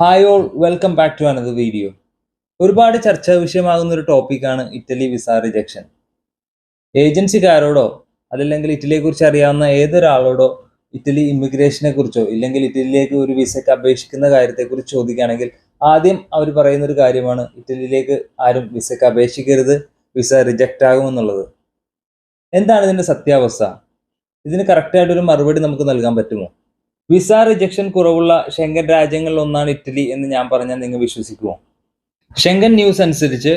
Hi all welcome back to another video ഒരുപാട് ചർച്ചാ വിഷയമാകുന്ന ഒരു ടോപ്പിക്കാണ് ഇറ്റലി വിസ റിജക്ഷൻ ഏജൻസിക്കാരോടോ അതല്ലെങ്കിൽ ഇറ്റലിയെ കുറിച്ച് അറിയാവുന്ന ഏതൊരാളോടോ ഇറ്റലി ഇമിഗ്രേഷനെ കുറിച്ചോ ഇല്ലെങ്കിൽ ഇറ്റലിയിലേക്ക് ഒരു വിസയ്ക്ക് അപേക്ഷിക്കുന്ന കാര്യത്തെക്കുറിച്ച് ചോദിക്കുകയാണെങ്കിൽ ആദ്യം അവർ പറയുന്ന ഒരു കാര്യമാണ് ഇറ്റലിയിലേക്ക് ആരും വിസയ്ക്ക് അപേക്ഷിക്കരുത് വിസ റിജക്റ്റ് ആകുമെന്നുള്ളത്. എന്താണ് ഇതിന്റെ സത്യാവസ്ഥ? ഇതിന് കറക്റ്റായിട്ടൊരു മറുപടി നമുക്ക് നൽകാൻ പറ്റുമോ? വിസ റിജക്ഷൻ കുറവുള്ള ഷെങ്കൻ രാജ്യങ്ങളിൽ ഒന്നാണ് ഇറ്റലി എന്ന് ഞാൻ പറഞ്ഞാൽ നിങ്ങൾ വിശ്വസിക്കുമോ ഷെങ്കൻ ന്യൂസ് അനുസരിച്ച്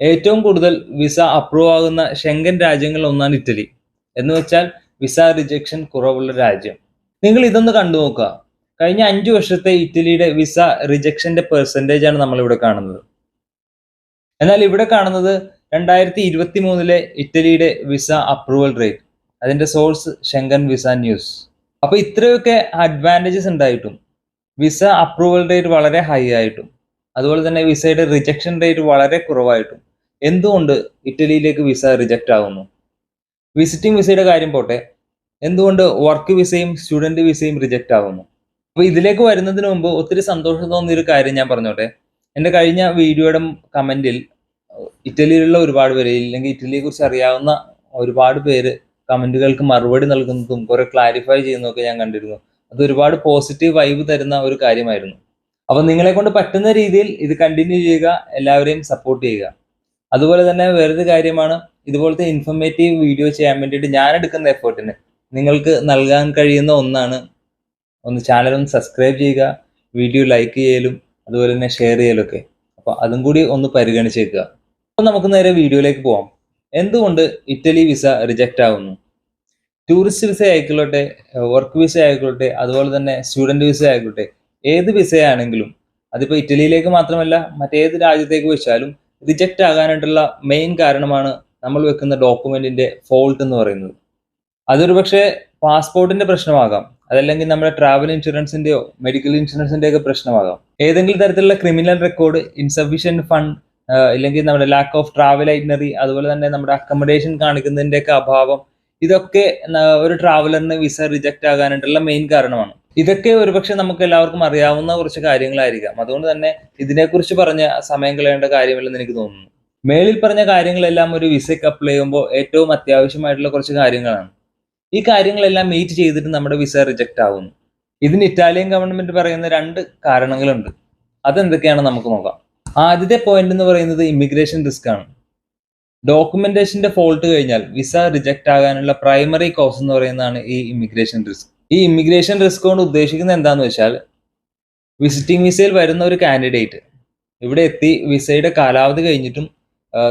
ഏറ്റവും കൂടുതൽ വിസ അപ്രൂവ് ആകുന്ന ഷെങ്കൻ രാജ്യങ്ങളിൽ ഒന്നാണ് ഇറ്റലി. എന്ന് വെച്ചാൽ വിസ റിജക്ഷൻ കുറവുള്ള രാജ്യം. നിങ്ങൾ ഇതൊന്ന് കണ്ടു നോക്കുക. കഴിഞ്ഞ അഞ്ചു വർഷത്തെ ഇറ്റലിയുടെ വിസ റിജക്ഷന്റെ പെർസെന്റേജ് ആണ് നമ്മൾ ഇവിടെ കാണുന്നത്. എന്നാൽ ഇവിടെ കാണുന്നത് രണ്ടായിരത്തി ഇരുപത്തി മൂന്നിലെ ഇറ്റലിയുടെ വിസ അപ്രൂവൽ റേറ്റ് അതിന്റെ സോഴ്സ് ഷെങ്കൻ വിസ ന്യൂസ് അപ്പൊ ഇത്രയൊക്കെ അഡ്വാന്റേജസ് ഉണ്ടായിട്ടും വിസ അപ്രൂവൽ റേറ്റ് വളരെ ഹൈ ആയിട്ടും അതുപോലെ തന്നെ വിസയുടെ റിജക്ഷൻ റേറ്റ് വളരെ കുറവായിട്ടും എന്തുകൊണ്ട് ഇറ്റലിയിലേക്ക് വിസ റിജക്റ്റ് ആകുന്നു വിസിറ്റിംഗ് വിസയുടെ കാര്യം പോട്ടെ എന്തുകൊണ്ട് വർക്ക് വിസയും സ്റ്റുഡന്റ് വിസയും റിജക്റ്റ് ആകുന്നു അപ്പോൾ ഇതിലേക്ക് വരുന്നതിന് മുമ്പ് ഒത്തിരി സന്തോഷം തോന്നിയ ഒരു കാര്യം ഞാൻ പറഞ്ഞോട്ടെ എന്റെ കഴിഞ്ഞ വീഡിയോയുടെ കമന്റിൽ ഇറ്റലിയിലുള്ള ഒരുപാട് പേര് ഇല്ലെങ്കിൽ ഇറ്റലിയെ കുറിച്ച് അറിയാവുന്ന ഒരുപാട് പേര് കമന്റുകൾക്ക് മറുപടി നൽകുന്നതും കുറെ ക്ലാരിഫൈ ചെയ്യുന്നതൊക്കെ ഞാൻ കണ്ടിരുന്നു. അത് ഒരുപാട് പോസിറ്റീവ് വൈബ് തരുന്ന ഒരു കാര്യമായിരുന്നു. അപ്പൊ നിങ്ങളെ കൊണ്ട് പറ്റുന്ന രീതിയിൽ ഇത് കണ്ടിന്യൂ ചെയ്യുക എല്ലാവരെയും സപ്പോർട്ട് ചെയ്യുക. അതുപോലെ തന്നെ വേറൊരു കാര്യമാണ് ഇതുപോലത്തെ ഇൻഫർമേറ്റീവ് വീഡിയോ ചെയ്യാൻ വേണ്ടിയിട്ട് ഞാൻ എടുക്കുന്ന എഫേർട്ടിന് നിങ്ങൾക്ക് നൽകാൻ കഴിയുന്ന ഒന്നാണ് ഒന്ന് ചാനൽ ഒന്ന് സബ്സ്ക്രൈബ് ചെയ്യുക വീഡിയോ ലൈക്ക് ചെയ്യലും അതുപോലെ തന്നെ ഷെയർ ചെയ്യലൊക്കെ. അപ്പോൾ അതും കൂടി ഒന്ന് പരിഗണിച്ചേക്കുക. അപ്പോൾ നമുക്ക് നേരെ വീഡിയോയിലേക്ക് പോവാം. എന്തുകൊണ്ട് ഇറ്റലി വിസ റിജക്റ്റ് ആകുന്നു ടൂറിസ്റ്റ് വിസ ആയിക്കോട്ടെ വർക്ക് വിസ ആയിക്കോട്ടെ അതുപോലെ തന്നെ സ്റ്റുഡന്റ് വിസ ആയിക്കോട്ടെ ഏത് വിസയാണെങ്കിലും അതിപ്പോൾ ഇറ്റലിയിലേക്ക് മാത്രമല്ല മറ്റേത് രാജ്യത്തേക്ക് വെച്ചാലും റിജക്റ്റ് ആകാനായിട്ടുള്ള മെയിൻ കാരണമാണ് നമ്മൾ വെക്കുന്ന ഡോക്യുമെന്റിന്റെ ഫോൾട്ട് എന്ന് പറയുന്നത്. അതൊരു പക്ഷേ പാസ്പോർട്ടിന്റെ പ്രശ്നമാകാം അതല്ലെങ്കിൽ നമ്മുടെ ട്രാവൽ ഇൻഷുറൻസിന്റെയോ മെഡിക്കൽ ഇൻഷുറൻസിന്റെയോ ഒക്കെ പ്രശ്നമാകാം. ഏതെങ്കിലും തരത്തിലുള്ള ക്രിമിനൽ റെക്കോർഡ് ഇൻസഫിഷ്യന്റ് ഫണ്ട് ഇല്ലെങ്കിൽ നമ്മുടെ ലാക്ക് ഓഫ് ട്രാവൽ ഐറ്റിനറി അതുപോലെ തന്നെ നമ്മുടെ അക്കോമഡേഷൻ കാണിക്കുന്നതിന്റെ ഒക്കെ അഭാവം ഇതൊക്കെ ഒരു ട്രാവലറിന് വിസ റിജക്റ്റ് ആകാനായിട്ടുള്ള മെയിൻ കാരണമാണ്. ഇതൊക്കെ ഒരുപക്ഷെ നമുക്ക് എല്ലാവർക്കും അറിയാവുന്ന കുറച്ച് കാര്യങ്ങളായിരിക്കാം. അതുകൊണ്ട് തന്നെ ഇതിനെക്കുറിച്ച് പറഞ്ഞ സമയം കളയേണ്ട കാര്യമില്ലെന്ന് എനിക്ക് തോന്നുന്നു. മേളിൽ പറഞ്ഞ കാര്യങ്ങളെല്ലാം ഒരു വിസയ്ക്ക് അപ്ലൈ ചെയ്യുമ്പോൾ ഏറ്റവും അത്യാവശ്യമായിട്ടുള്ള കുറച്ച് കാര്യങ്ങളാണ്. ഈ കാര്യങ്ങളെല്ലാം മീറ്റ് ചെയ്തിട്ട് നമ്മുടെ വിസ റിജക്റ്റ് ആവുന്നു. ഇതിന് ഇറ്റാലിയൻ ഗവൺമെന്റ് പറയുന്ന രണ്ട് കാരണങ്ങളുണ്ട്. അതെന്തൊക്കെയാണ് നമുക്ക് നോക്കാം. ആദ്യത്തെ പോയിന്റ് എന്ന് പറയുന്നത് ഇമിഗ്രേഷൻ റിസ്ക് ആണ്. ഡോക്യുമെന്റേഷന്റെ ഫോൾട്ട് കഴിഞ്ഞാൽ വിസ റിജക്റ്റ് ആകാനുള്ള പ്രൈമറി കോസ് എന്ന് പറയുന്നതാണ് ഈ ഇമിഗ്രേഷൻ റിസ്ക് ഈ ഇമിഗ്രേഷൻ റിസ്ക് കൊണ്ട് ഉദ്ദേശിക്കുന്നത് എന്താന്ന് വെച്ചാൽ വിസിറ്റിംഗ് വിസയിൽ വരുന്ന ഒരു കാൻഡിഡേറ്റ് ഇവിടെ എത്തി വിസയുടെ കാലാവധി കഴിഞ്ഞിട്ടും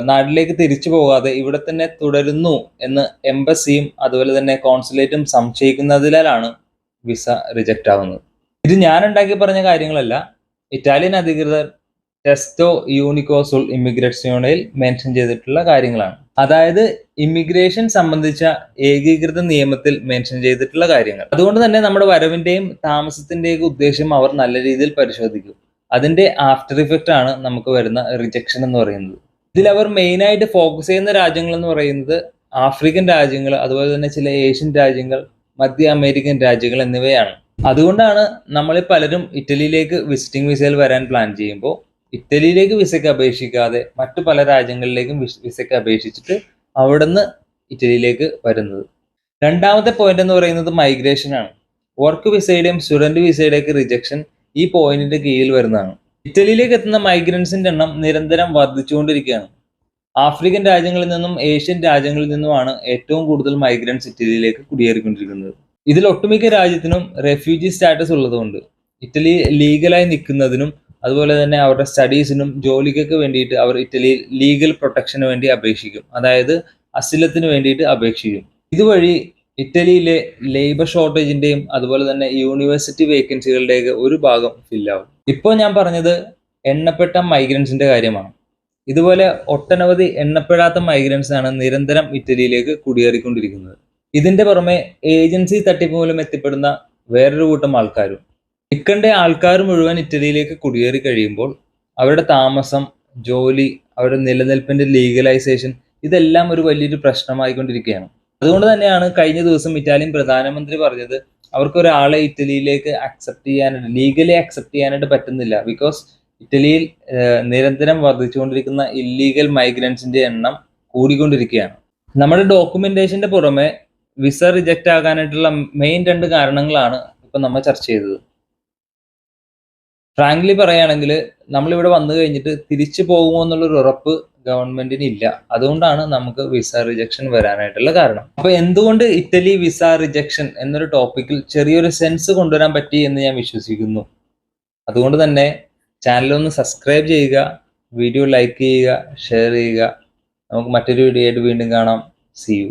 നാട്ടിലേക്ക് തിരിച്ചു പോകാതെ ഇവിടെ തന്നെ തുടരുന്നു എന്ന് എംബസിയും അതുപോലെ തന്നെ കോൺസുലേറ്റും സംശയിക്കുന്നതിലാണ് വിസ റിജക്റ്റ് ആവുന്നത്. ഇത് ഞാൻ ഉണ്ടാക്കി പറഞ്ഞ കാര്യങ്ങളല്ല. ഇറ്റാലിയൻ അധികൃതർ ടെസ്റ്റോ യൂണിക്കോസുൾ ഇമിഗ്രേഷനിൽ മെൻഷൻ ചെയ്തിട്ടുള്ള കാര്യങ്ങളാണ്. അതായത് ഇമിഗ്രേഷൻ സംബന്ധിച്ച ഏകീകൃത നിയമത്തിൽ മെൻഷൻ ചെയ്തിട്ടുള്ള കാര്യങ്ങൾ. അതുകൊണ്ട് തന്നെ നമ്മുടെ വരവിന്റെയും താമസത്തിന്റെയും ഉദ്ദേശം അവർ നല്ല രീതിയിൽ പരിശോധിക്കും. അതിന്റെ ആഫ്റ്റർ ഇഫക്റ്റ് ആണ് നമുക്ക് വരുന്ന റിജക്ഷൻ എന്ന് പറയുന്നത്. ഇതിൽ അവർ മെയിൻ ആയിട്ട് ഫോക്കസ് ചെയ്യുന്ന രാജ്യങ്ങൾ എന്ന് പറയുന്നത് ആഫ്രിക്കൻ രാജ്യങ്ങൾ അതുപോലെ തന്നെ ചില ഏഷ്യൻ രാജ്യങ്ങൾ മധ്യ അമേരിക്കൻ രാജ്യങ്ങൾ എന്നിവയാണ്. അതുകൊണ്ടാണ് നമ്മളിൽ പലരും ഇറ്റലിയിലേക്ക് വിസിറ്റിംഗ് വിസയിൽ വരാൻ പ്ലാൻ ചെയ്യുമ്പോൾ ഇറ്റലിയിലേക്ക് വിസയ്ക്ക് അപേക്ഷിക്കാതെ മറ്റു പല രാജ്യങ്ങളിലേക്കും വിസയ്ക്ക് അപേക്ഷിച്ചിട്ട് അവിടുന്ന് ഇറ്റലിയിലേക്ക് വരുന്നത്. രണ്ടാമത്തെ പോയിന്റ് എന്ന് പറയുന്നത് മൈഗ്രേഷൻ ആണ്. വർക്ക് വിസയുടെയും സ്റ്റുഡന്റ് വിസയുടെയൊക്കെ റിജക്ഷൻ ഈ പോയിന്റിന്റെ കീഴിൽ വരുന്നതാണ്. ഇറ്റലിയിലേക്ക് എത്തുന്ന മൈഗ്രൻസിന്റെ എണ്ണം നിരന്തരം വർദ്ധിച്ചുകൊണ്ടിരിക്കുകയാണ്. ആഫ്രിക്കൻ രാജ്യങ്ങളിൽ നിന്നും ഏഷ്യൻ രാജ്യങ്ങളിൽ നിന്നുമാണ് ഏറ്റവും കൂടുതൽ മൈഗ്രൻസ് ഇറ്റലിയിലേക്ക് കുടിയേറിക്കൊണ്ടിരിക്കുന്നത്. ഇതിൽ ഒട്ടുമിക്ക രാജ്യത്തിനും റെഫ്യൂജി സ്റ്റാറ്റസ് ഉള്ളതുകൊണ്ട് ഇറ്റലി ലീഗലായി നിൽക്കുന്നതിനും അതുപോലെ തന്നെ അവരുടെ സ്റ്റഡീസിനും ജോലിക്കൊക്കെ വേണ്ടിയിട്ട് അവർ ഇറ്റലിയിൽ ലീഗൽ പ്രൊട്ടക്ഷന് വേണ്ടി അപേക്ഷിക്കും. അതായത് അസിലത്തിന് വേണ്ടിയിട്ട് അപേക്ഷിക്കും. ഇതുവഴി ഇറ്റലിയിലെ ലേബർ ഷോർട്ടേജിന്റെയും അതുപോലെ തന്നെ യൂണിവേഴ്സിറ്റി വേക്കൻസികളുടെയൊക്കെ ഒരു ഭാഗം ഫില്ലാവും ഇപ്പോൾ ഞാൻ പറഞ്ഞത് എണ്ണപ്പെട്ട മൈഗ്രൻസിന്റെ കാര്യമാണ്. ഇതുപോലെ ഒട്ടനവധി എണ്ണപ്പെടാത്ത ആണ് നിരന്തരം ഇറ്റലിയിലേക്ക് കുടിയേറിക്കൊണ്ടിരിക്കുന്നത്. ഇതിന്റെ പുറമെ ഏജൻസി തട്ടിപ്പ് മൂലം എത്തിപ്പെടുന്ന വേറൊരു കൂട്ടം ആൾക്കാരും ഇക്കണ്ട ആൾക്കാർ മുഴുവൻ ഇറ്റലിയിലേക്ക് കുടിയേറി കഴിയുമ്പോൾ അവരുടെ താമസം ജോലി അവരുടെ നിലനിൽപ്പിന്റെ ലീഗലൈസേഷൻ ഇതെല്ലാം ഒരു വലിയൊരു പ്രശ്നമായിക്കൊണ്ടിരിക്കുകയാണ്. അതുകൊണ്ട് തന്നെയാണ് കഴിഞ്ഞ ദിവസം ഇറ്റാലിയൻ പ്രധാനമന്ത്രി പറഞ്ഞത് അവർക്ക് ഒരാളെ ഇറ്റലിയിലേക്ക് അക്സെപ്റ്റ് ചെയ്യാനായിട്ട് ലീഗലി അക്സെപ്റ്റ് ചെയ്യാനായിട്ട് പറ്റുന്നില്ല. ബിക്കോസ് ഇറ്റലിയിൽ നിരന്തരം വർദ്ധിച്ചുകൊണ്ടിരിക്കുന്ന ഇല്ലീഗൽ മൈഗ്രൻസിന്റെ എണ്ണം കൂടിക്കൊണ്ടിരിക്കുകയാണ്. നമ്മുടെ ഡോക്യുമെന്റേഷന്റെ പുറമെ വിസ റിജക്റ്റ് ആകാനായിട്ടുള്ള മെയിൻ രണ്ട് കാരണങ്ങളാണ് ഇപ്പൊ നമ്മൾ ചർച്ച ചെയ്തത്. ഫ്രാങ്ക്ലി പറയുകയാണെങ്കിൽ നമ്മളിവിടെ വന്നു കഴിഞ്ഞിട്ട് തിരിച്ചു പോകുമോ എന്നുള്ളൊരു ഉറപ്പ് ഗവൺമെന്റിന് ഇല്ല അതുകൊണ്ടാണ് നമുക്ക് വിസ റിജക്ഷൻ വരാനായിട്ടുള്ള കാരണം. അപ്പൊ എന്തുകൊണ്ട് ഇറ്റലി വിസ റിജക്ഷൻ എന്നൊരു ടോപ്പിക്കിൽ ചെറിയൊരു സെൻസ് കൊണ്ടുവരാൻ പറ്റി എന്ന് ഞാൻ വിശ്വസിക്കുന്നു. അതുകൊണ്ട് തന്നെ ചാനൽ ഒന്ന് സബ്സ്ക്രൈബ് ചെയ്യുക വീഡിയോ ലൈക്ക് ചെയ്യുക ഷെയർ ചെയ്യുക. നമുക്ക് മറ്റൊരു വീഡിയോ ആയിട്ട് വീണ്ടും കാണാം. C U